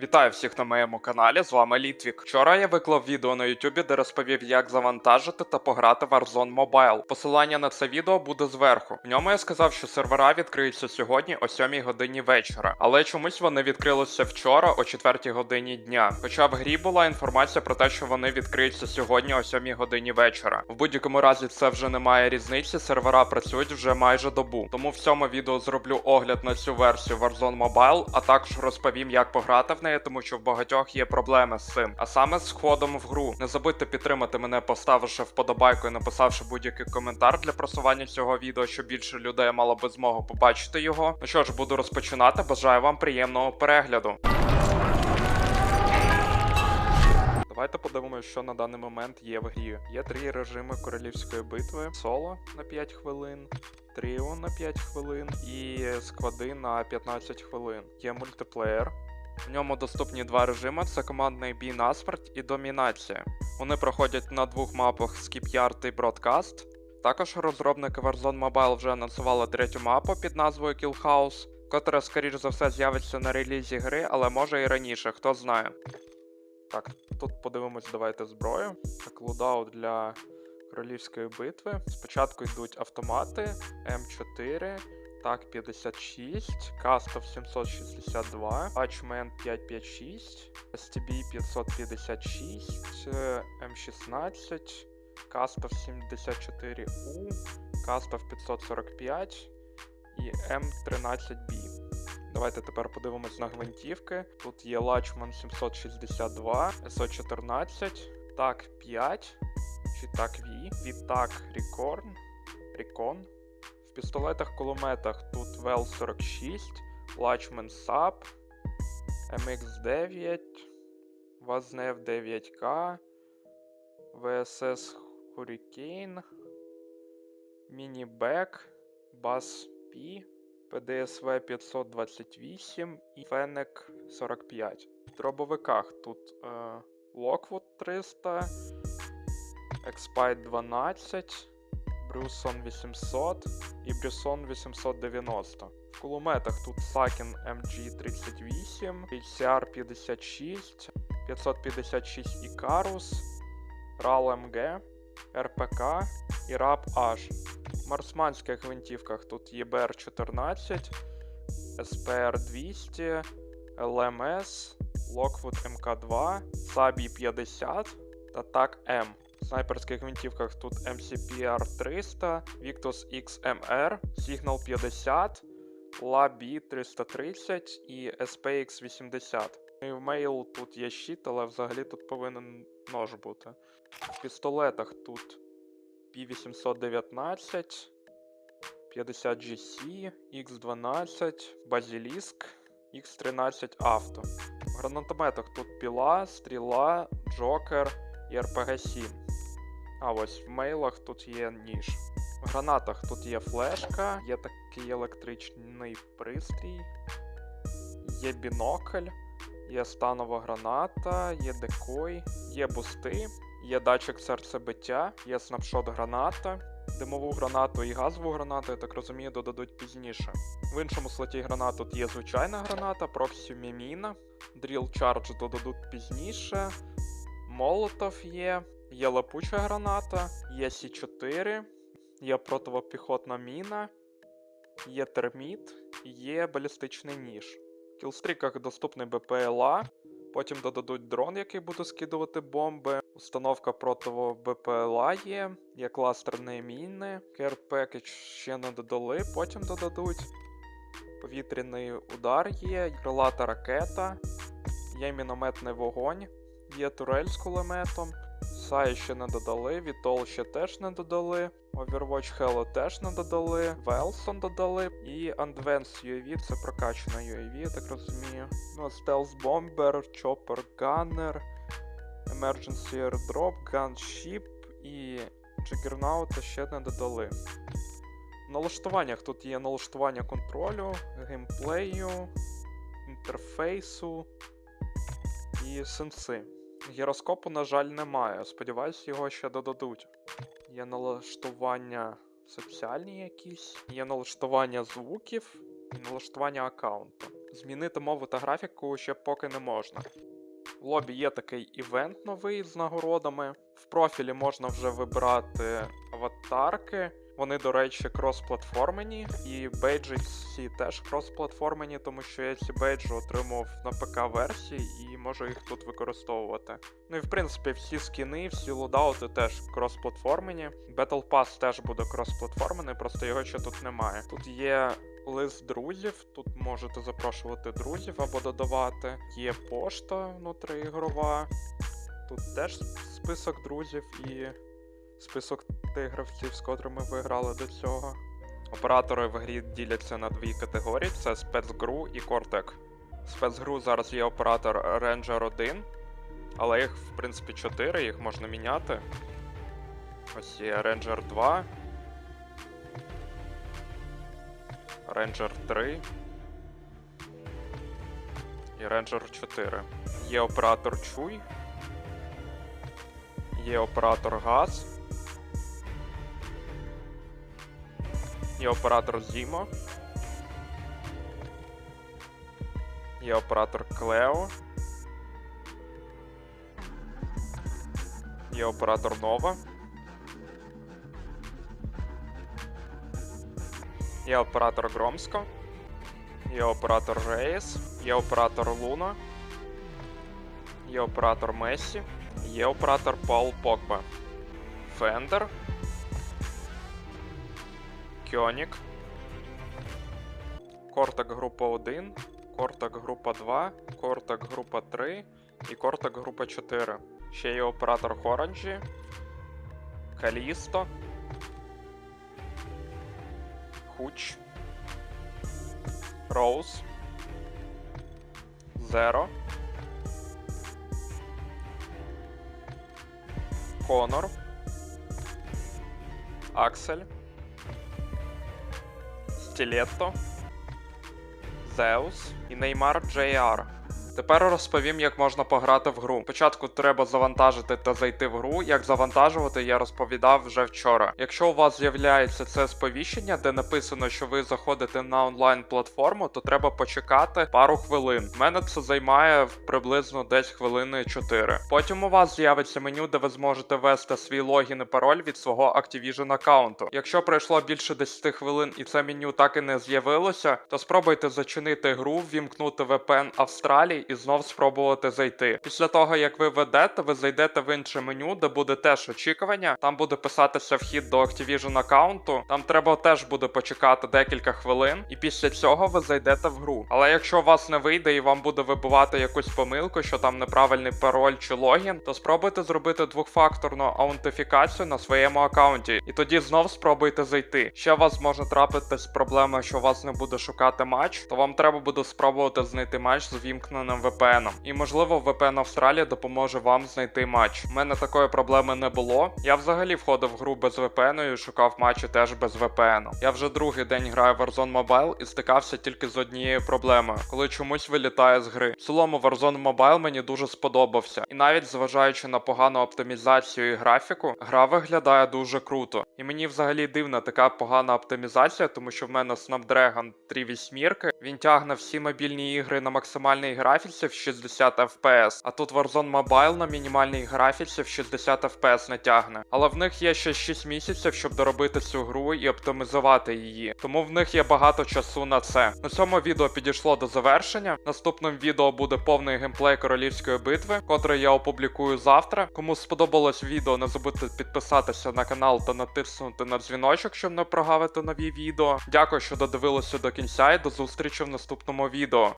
Вітаю всіх на моєму каналі, з вами Літвік. Вчора я виклав відео на Ютубі, де розповів, як завантажити та пограти в Warzone Mobile. Посилання на це відео буде зверху. В ньому я сказав, що сервера відкриються сьогодні о 7 годині вечора, але чомусь вони відкрилися вчора о 4 годині дня. Хоча в грі була інформація про те, що вони відкриються сьогодні о 7 годині вечора. В будь-якому разі це вже не має різниці, сервера працюють вже майже добу. Тому в цьому відео зроблю огляд на цю версію Warzone Mobile, а також розповім, як пограти в неї, тому що в багатьох є проблеми з цим. А саме з входом в гру. Не забудьте підтримати мене, поставивши вподобайку і написавши будь-який коментар для просування цього відео, щоб більше людей мало би змогу побачити його. Ну що ж, буду розпочинати. Бажаю вам приємного перегляду. Давайте подивимося, що на даний момент є в грі. Є три режими королівської битви: соло на 5 хвилин, тріо на 5 хвилин і склади на 15 хвилин. Є мультиплеєр. В ньому доступні два режими: це командний бій на смерть і домінація. Вони проходять на двох мапах Skipyard і Broadcast. Також розробники Warzone Mobile вже анонсували третю мапу під назвою Kill House, котра, скоріш за все, з'явиться на релізі гри, але може і раніше, хто знає. Так, тут подивимось, давайте зброю. Так, лудаут для королівської битви. Спочатку йдуть автомати М4, так 56, Кастов 762, Патчмен 556, STB 556, е, М16, Кастов 74У, Кастов 545 і М13B. Давайте тепер подивимось на гвинтівки. Тут є Лачман 762, СО14, Так 5, чи Так V, Відтак Рікорн, Рікон. В пістолетах кулеметах тут Вел 46, Лачман САП, MX9, Вазнев 9К, ВСС Hurricane, Мінібек, Бас Пі. ПДСВ 528 і Фенек 45. В дробовиках тут е, Lockwood 300, Expite 12, Брюсон 800 і Брюсон 890. В кулеметах тут Sakin MG38, PCR 56, 556 Icarus, RAL MG, РПК і RAP H. В марсманських гвинтівках тут є БР-14, СПР-200, ЛМС, Lockwood МК2, Сабі 50 та Так М. Снайперських гвинтівках тут MCPR-300, Victus XMR, Signal 50, LAB 330 і SPX-80. І в мейл тут є щит, але взагалі тут повинен нож бути. В пістолетах тут P819, 50 GC, X12, Basilisk, X13 Auto. В гранатометах тут піла, стріла, Джокер і RPG-7. А ось в мейлах тут є ніж. В гранатах тут є флешка, є такий електричний пристрій, є бінокль, є станова граната, є декой, є бусти. Є датчик серцебиття, є снапшот граната, димову гранату і газову гранату, я так розумію, додадуть пізніше. В іншому слоті гранат тут є звичайна граната, проксі міміна, Drill Charge додадуть пізніше, Молотов є, є лапуча граната, є С4, є противопіхотна міна, є терміт, є балістичний ніж. В кілстріках доступний БПЛА, Потім додадуть дрон, який буде скидувати бомби. Установка проти БПЛА є, є кластерні міни, Care ще не додали, потім додадуть. Повітряний удар є, крилата ракета, є мінометний вогонь, є турель з кулеметом. Сай ще не додали, Вітол ще теж не додали, Overwatch Hello теж не додали, Велсон додали і Advanced UAV, це прокачана UAV, я так розумію. Ну, Stealth Bomber, Chopper Gunner, Emergency Airdrop, Gunship і Juggernaut ще не додали. В налаштуваннях тут є налаштування контролю, геймплею, інтерфейсу і сенси. Гіроскопу, на жаль, немає. Сподіваюсь, його ще додадуть. Є налаштування соціальні якісь, є налаштування звуків і налаштування аккаунту. Змінити мову та графіку ще поки не можна. В лобі є такий івент новий з нагородами. В профілі можна вже вибрати аватарки. Вони, до речі, кросплатформені, і бейджі ці теж кросплатформені, тому що я ці бейджі отримав на ПК-версії і можу їх тут використовувати. Ну і в принципі всі скіни, всі лодаути теж кросплатформені. Battle Pass теж буде кросплатформений, просто його ще тут немає. Тут є лист друзів, тут можете запрошувати друзів або додавати. Є пошта внутріігрова. Тут теж список друзів і список тих гравців, з котрими ви грали до цього. Оператори в грі діляться на дві категорії: це спецгру і Кортек. Спецгру зараз є оператор Ranger 1, але їх, в принципі, 4, їх можна міняти. Ось є Ranger 2. Ranger 3. І Ranger 4. Є оператор Чуй. Є оператор Газ. Є оператор Зімо. Є оператор Клео. Є оператор Нова. Є оператор Громсько. Є оператор Рейс. Є оператор Луна. Є оператор Месі. Є оператор Паул Погба. Фендер. Кьонік. Кортек група 1. Кортек група 2. Кортек група 3. І Кортек група 4. Ще є оператор Хоранджі. Калісто. Хуч. Роуз. Зеро. Конор. Аксель. Стілетто. Зеус і Неймар JR. Тепер розповім, як можна пограти в гру. Спочатку треба завантажити та зайти в гру. Як завантажувати, я розповідав вже вчора. Якщо у вас з'являється це сповіщення, де написано, що ви заходите на онлайн платформу, то треба почекати пару хвилин. У мене це займає приблизно десь хвилини 4. Потім у вас з'явиться меню, де ви зможете ввести свій логін і пароль від свого Activision аккаунту. Якщо пройшло більше 10 хвилин і це меню так і не з'явилося, то спробуйте зачинити гру, ввімкнути VPN Австралії і знов спробувати зайти. Після того, як ви ведете, ви зайдете в інше меню, де буде теж очікування. Там буде писатися вхід до Activision аккаунту. Там треба теж буде почекати декілька хвилин, і після цього ви зайдете в гру. Але якщо у вас не вийде і вам буде вибивати якусь помилку, що там неправильний пароль чи логін, то спробуйте зробити двохфакторну аутентифікацію на своєму аккаунті, і тоді знов спробуйте зайти. Ще у вас може трапитись проблема, що вас не буде шукати матч, то вам треба буде спробувати знайти матч з вімкненим VPN. І можливо, VPN Австралія допоможе вам знайти матч. У мене такої проблеми не було. Я взагалі входив в гру без VPN і шукав матчі теж без VPN. Я вже другий день граю в Warzone Mobile і стикався тільки з однією проблемою, коли чомусь вилітає з гри. В цілому Warzone Mobile мені дуже сподобався, і навіть зважаючи на погану оптимізацію і графіку, гра виглядає дуже круто. І мені взагалі дивна така погана оптимізація, тому що в мене Snapdragon 3 вісьмірки. Він тягне всі мобільні ігри на максимальній графіці в 60 FPS, а тут Warzone Mobile на мінімальній графіці в 60 FPS не тягне. Але в них є ще 6 місяців, щоб доробити цю гру і оптимізувати її. Тому в них є багато часу на це. На цьому відео підійшло до завершення. Наступним відео буде повний геймплей королівської битви, котре я опублікую завтра. Кому сподобалось відео, не забудьте підписатися на канал та натиснути на дзвіночок, щоб не прогавити нові відео. Дякую, що додивилися до кінця і до зустрічі в наступному відео.